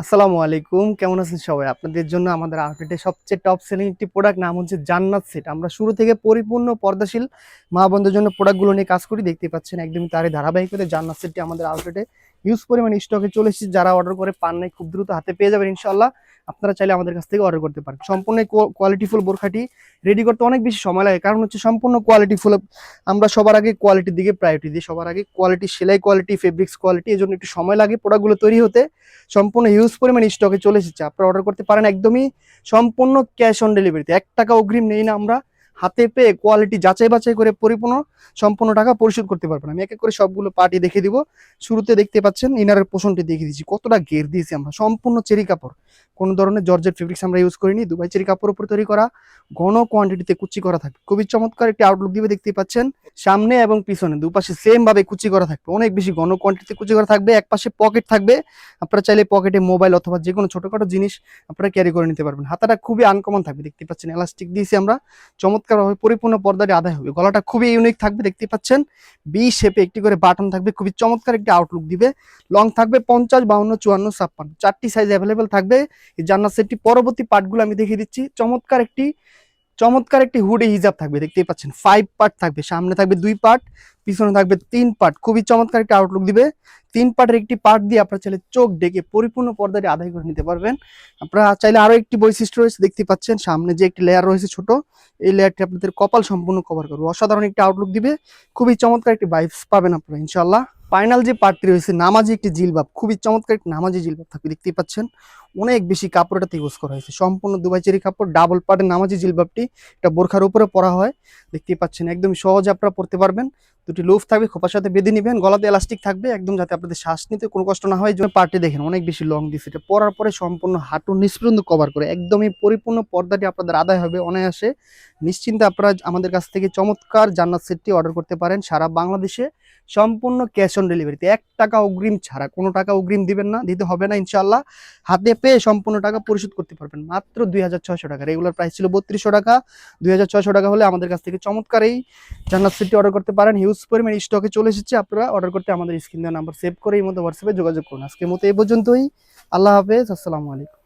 আসসালামু আলাইকুম, কেমন আছেন সবাই? আপনাদের জন্য আমাদের আউটলেটে সবচেয়ে টপ সেলিং একটি প্রোডাক্ট নাম হচ্ছে জান্নাত সেট আমরা শুরু থেকে পরিপূর্ণ পর্দাশীল মা বন্ধুর জন্য প্রোডাক্টগুলো নিয়ে কাজ করি। দেখতে পাচ্ছেন একদমই তারই ধারাবাহিকতা জান্নাত সেটটি আমাদের আউটলেটে ইউজ পরিমাণ স্টকে চলে এসেছে। যারা অর্ডার করে, পান নাই, খুব দ্রুত হাতে পেয়ে যাবেন ইনশাল্লাহ আপনারা চাইলে আমাদের কাছ থেকে অর্ডার করতে পারেন। সম্পূর্ণ কোয়ালিটিফুল বোরখাটি রেডি করতে অনেক বেশি সময় লাগে। কারণ হচ্ছে সম্পূর্ণ কোয়ালিটিফুল আমরা সবার আগে কোয়ালিটির দিকে প্রায়োরিটি দিই। সবার আগে কোয়ালিটি সেলাই কোয়ালিটি ফেব্রিক্স কোয়ালিটি এই জন্য একটু সময় লাগে প্রোডাক্টগুলো তৈরি হতে। সম্পূর্ণ হিউজ পরিমাণ স্টকে চলে এসেছে। আপনারা অর্ডার করতে পারেন একদমই সম্পূর্ণ ক্যাশ অন ডেলিভারিতে এক টাকা অগ্রিম নেই না আমরা। হাতে পেয়ে কোয়ালিটি যাচাই বাছাই করে পরিপূর্ণ সম্পূর্ণ টাকা পরিশোধ করতে পারবেন। আমি এক এক করে সবগুলো পার্টি দেখে দিব। শুরুতে দেখতে পাচ্ছেন ইনারের পোষণটি দেখিয়ে দিচ্ছি। কতটা গের দিয়েছি আমরা। সম্পূর্ণ চেরি কাপড়। কোনো ধরনের জর্জেট ফেব্রিক্স আমরা ইউজ করিনি। দুবাই চেরি কাপড় উপর তৈরি করা। ঘন কোয়ান্টিটিতে কুচি করা থাকে খুবই চমৎকার একটি আউটলুক দিবে। দেখতে পাচ্ছেন সামনে এবং পিছনে, দুপাশে সেম ভাবে কুচি করা থাকবে। অনেক বেশি ঘন কোয়ান্টিটিতে কুচি করা থাকবে এক পাশে পকেট থাকবে। আপনারা চাইলে পকেটে মোবাইল অথবা যে কোনো ছোটখাটো জিনিস আপনারা ক্যারি করে নিতে পারবেন। হাতাটা খুবই আনকমন থাকবে, দেখতে পাচ্ছেন এলাস্টিক দিয়েছি আমরা। চমৎকারভাবে পরিপূর্ণ পর্দাটি আদায় হবে। গলাটা খুবই ইউনিক থাকবে, দেখতে পাচ্ছেন। বি শেপে একটি করে বাটন থাকবে, খুবই চমৎকার একটি আউটলুক দিবে। লং থাকবে পঞ্চাশ, বাউন্ন, চুয়ান্ন, ছাপ্পান্ন। চারটি সাইজ অ্যাভেলেবেল থাকবে। এই জান্নাত সেটটি পরবর্তী পার্টগুলো আমি দেখিয়ে দিচ্ছি। চমৎকার একটি চমৎকার একটি হুডে হিজাব থাকবে, দেখতেই পাচ্ছেন। ফাইভ পার্ট থাকবে, সামনে থাকবে দুই পার্ট পিছনে থাকবে তিন পার্ট খুবই চমৎকার একটি আউটলুক দিবে। তিন পার্টের একটি পার্ট দিয়ে আপনারা চাইলে চোখ ডেকে পরিপূর্ণ পর্দাটি আদায় করে নিতে পারবেন। আপনারা চাইলে আরও একটি বৈশিষ্ট্য রয়েছে, দেখতে পাচ্ছেন, সামনে যে একটি লেয়ার রয়েছে ছোট, এই লেয়ারটি আপনাদের কপাল সম্পূর্ণ কভার করবে। অসাধারণ একটি আউটলুক দিবে। খুবই চমৎকার একটি ভাইবস পাবেন আপনারা ইনশাল্লাহ ফাইনাল যে পার্টটি রয়েছে, নামাজি একটি জিলবাব, খুবই চমৎকার একটি নামাজি জিলবাব থাকবে দেখতেই পাচ্ছেন। অনেক বেশি কাপড় এটাতে ইউজ করা হয়েছে। সম্পূর্ণ দুবাইচেরি কাপড় ডাবল পার্টের নামাজি জিলবাবটি, এটা বোরখার উপরে পরা হয়, দেখতেই পাচ্ছেন। একদম সহজে আপনারা পড়তে পারবেন। দুটি লুফ থাকবে, খোপার সাথে বেঁধে নেবেন, গলাতে এলাস্টিক থাকবে, একদম যাতে আপনাদের শ্বাস নিতে কোনো কষ্ট না হয়। পার্টি দেখেন, অনেক বেশি লং দিচ্ছে এটা পরার পরে সম্পূর্ণ হাঁটু নিষ্পৃন্দ কভার করে, একদমই পরিপূর্ণ পর্দাটি আপনাদের আদায় হবে অনায়াসে। নিশ্চিন্তে আপনারা আমাদের কাছ থেকে চমৎকার জান্নাত সেটটি অর্ডার করতে পারেন সারা বাংলাদেশে। সম্পূর্ণ ক্যাশ অন ডেলিভারিতে এক টাকা অগ্রিম ছাড়া, কোনো টাকা অগ্রিম দিবেন না, দিতে হবে না ইনশাল্লাহ হাতে পেয়ে সম্পূর্ণ টাকা পরিশোধ করতে পারবেন, মাত্র দুই হাজার ছয়শো টাকা। রেগুলার প্রাইস ছিল বত্রিশশো টাকা, দুই হাজার ছয়শো টাকা হলে আমাদের কাছ থেকে চমৎকার এই জান্নাত সেটটি অর্ডার করতে পারেন। হিউজ পরিমাণ স্টকে চলে এসেছে। আপনারা অর্ডার করতে আমাদের স্ক্রিন দেওয়া নাম্বার সেভ করে এই মতো হোয়াটসঅ্যাপে যোগাযোগ করুন। আজকের মতো এই পর্যন্তই। আল্লাহ হাফেজ। আসসালামু আলাইকুম।